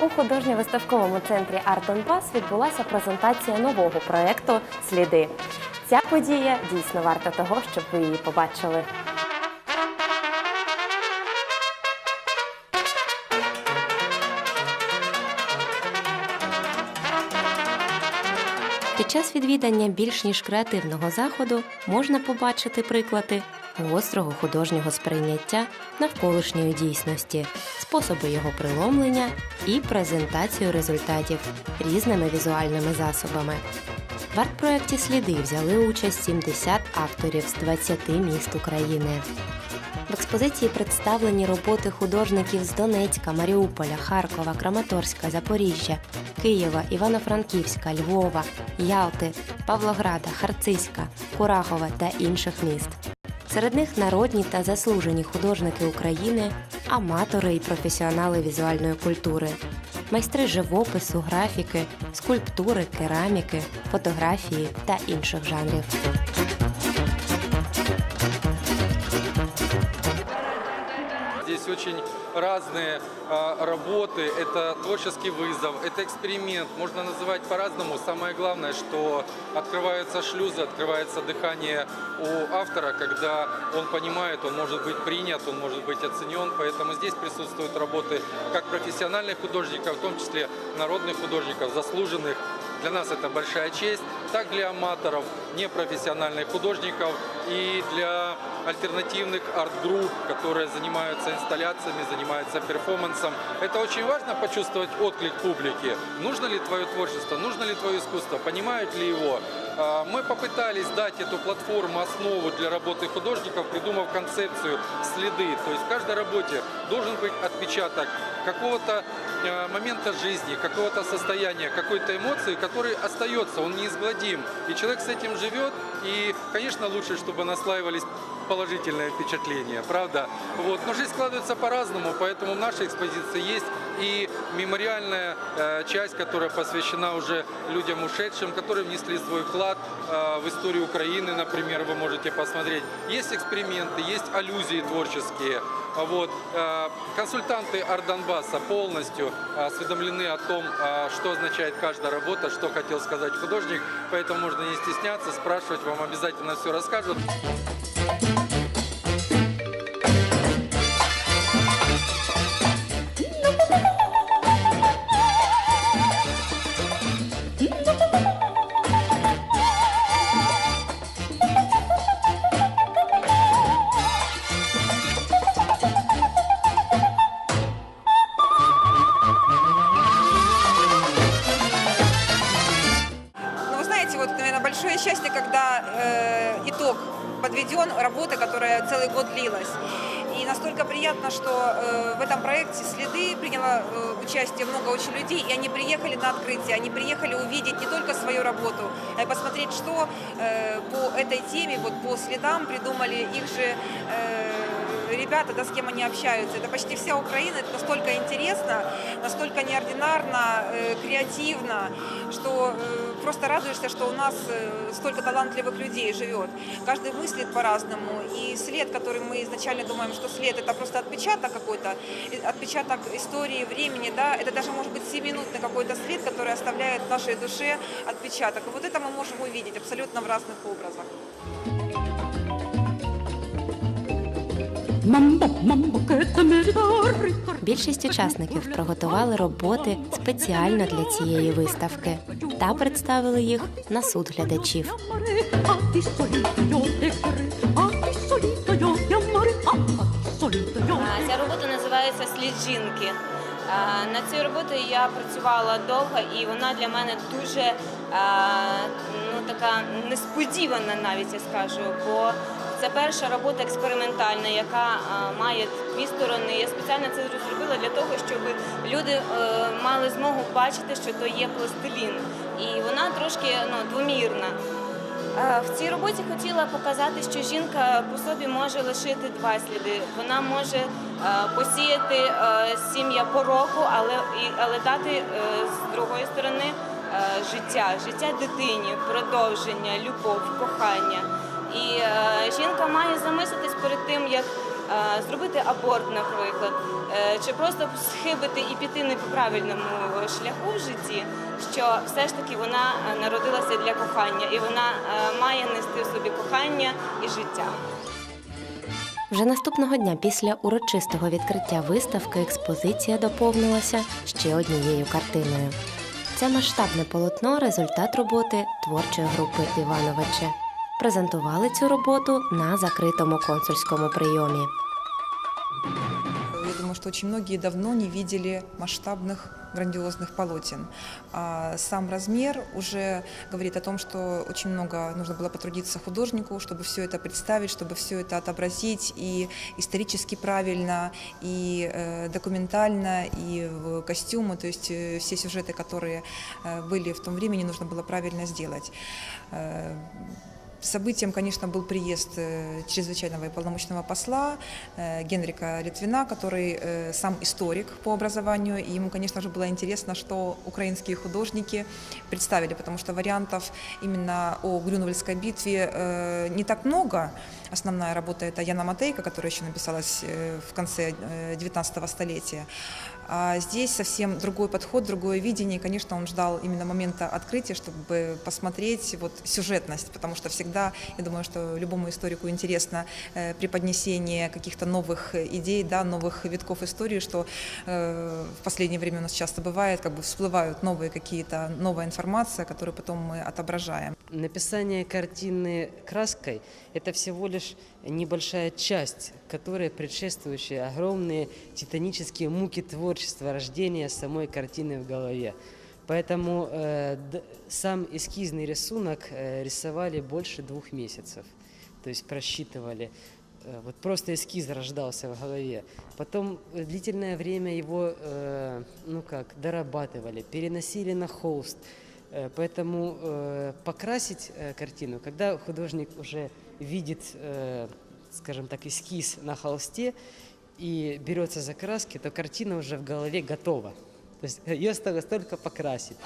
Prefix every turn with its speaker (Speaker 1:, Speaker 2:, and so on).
Speaker 1: У художньо-виставковому центрі Арт Донбас відбулася презентація нового проєкту Сліди. Ця подія дійсно варта того, щоб ви її побачили. Під час відвідання більш ніж креативного заходу можна побачити приклади гострого художнього сприйняття навколишньої дійсності, способи його приломлення і презентацію результатів різними візуальними засобами. В арт-проєкті сліди взяли участь 70 авторів з 20 міст України. В експозиції представлені роботи художників з Донецька, Маріуполя, Харкова, Краматорська, Запоріжжя, Києва, Івано-Франківська, Львова, Ялти, Павлограда, Харциська, Курахова та інших міст. Серед них народні та заслужені художники України, аматори і професіонали візуальної культури, майстри живопису, графіки, скульптури, кераміки, фотографії та інших жанрів.
Speaker 2: Здесь очень разные а, работы, это творческий вызов, это эксперимент, можно называть по-разному. Самое главное, что открываются шлюзы, открывается дыхание у автора, когда он понимает, он может быть принят, он может быть оценен, поэтому здесь присутствуют работы как профессиональных художников, в том числе народных художников, заслуженных. Для нас это большая честь, так для аматоров, непрофессиональных художников. И для альтернативных арт-групп, которые занимаются инсталляциями, занимаются перформансом. Это очень важно почувствовать отклик публики. Нужно ли твое творчество, нужно ли твое искусство, понимают ли его. А, Мы попытались дать эту платформу, основу для работы художников, придумав концепцию следы. То есть в каждой работе должен быть отпечаток какого-то э, момента жизни, какого-то состояния, какой-то эмоции, который остается, он неизгладим. И человек с этим живет, и, конечно, лучше, чтобы наслаивались положительные впечатления, правда? Вот. Но жизнь складывается по-разному, поэтому в нашей экспозиции есть и мемориальная э, часть, которая посвящена уже людям ушедшим, которые внесли свой вклад э, в историю Украины, например, вы можете посмотреть. Есть эксперименты, есть аллюзии творческие. Вот. э, Консультанты Ардонбасса полностью осведомлены о том, э, что означает каждая работа, что хотел сказать художник, поэтому можно не стесняться, спрашивать, вам обязательно все расскажут.
Speaker 3: подведен работы, которая целый год длилась. И настолько приятно, что э, в этом проекте «Следы» приняло э, участие много очень людей, и они приехали на открытие, они приехали увидеть не только свою работу, а и посмотреть, что э, по этой теме, вот по следам придумали их же э, ребята, да, с кем они общаются. Это почти вся Украина, это настолько интересно, настолько неординарно, э, креативно, что э, просто радуешься, что у нас э, столько талантливых людей живет. Каждый мыслит по-разному, и след, который мы изначально думаем, что след это просто отпечаток какой-то, э, отпечаток истории, времени, да, это даже может быть 7-минутный какой-то след, который оставляет в нашей душе отпечаток. И вот это мы можем увидеть абсолютно в разных образах.
Speaker 1: Більшість учасників приготували роботи спеціально для цієї виставки та представили їх на суд глядачів.
Speaker 4: Ця робота називається Слід жінки. А, Над цією роботою я працювала довго, і вона для мене дуже ну, така несподівана, навіть я скажу. Бо це перша робота експериментальна, яка а, має дві сторони. Я спеціально це зробила для того, щоб люди е, мали змогу бачити, що то є пластилін. І вона трошки ну, двомірна. Е, В цій роботі хотіла показати, що жінка по собі може лишити два сліди. Вона може е, посіяти е, сім'я пороку, але, і- але дати е, з другої сторони е, життя, життя дитині, продовження, любов, кохання. І е, жінка має замислитись перед тим, як е, зробити аборт, наприклад, е, чи просто схибити і піти не по правильному шляху в житті, що все ж таки вона е, народилася для кохання, і вона е, має нести в собі кохання і життя.
Speaker 1: Вже наступного дня після урочистого відкриття виставки експозиція доповнилася ще однією картиною. Це масштабне полотно результат роботи творчої групи Івановича. Презентували цю роботу на закритому консульському прийомі
Speaker 3: Я думаю, что очень многие давно не видели масштабных грандиозных полотен. А сам размер уже говорит о том, что очень много нужно было потрудиться художнику, чтобы все это представить, чтобы все это отобразить и исторически правильно, и э, документально, и в костюмы, то есть э, все сюжеты, которые э, были в том времени, нужно было правильно сделать. Э, Событием, конечно, был приезд э, чрезвычайного и полномочного посла э, Генрика Литвина, который э, сам историк по образованию, и ему, конечно же, было интересно, что украинские художники представили, потому что вариантов именно о Грюнвальдской битве э, не так много. Основная работа это Яна Матейка, которая еще написалась э, в конце э, 19 столетия. А здесь совсем другой подход, другое видение. И, конечно, он ждал именно момента открытия, чтобы посмотреть вот сюжетность, потому что всегда, я думаю, что любому историку интересно э, преподнесение каких-то новых идей, да, новых витков истории, что э, в последнее время у нас часто бывает, как бы всплывают новые какие-то, новая информация, которую потом мы отображаем.
Speaker 5: Написание картины краской – это всего лишь небольшая часть, которая предшествующая огромные титанические муки творчества, рождения самой картины в голове. Поэтому э, сам эскизный рисунок э, рисовали больше двух месяцев, то есть просчитывали. Э, Вот просто эскиз рождался в голове. Потом э, длительное время его, э, ну как, дорабатывали, переносили на холст. Э, Поэтому э, покрасить э, картину, когда художник уже видит, э, скажем так, эскиз на холсте и берется за краски, то картина уже в голове готова. То есть ее осталось только покрасить.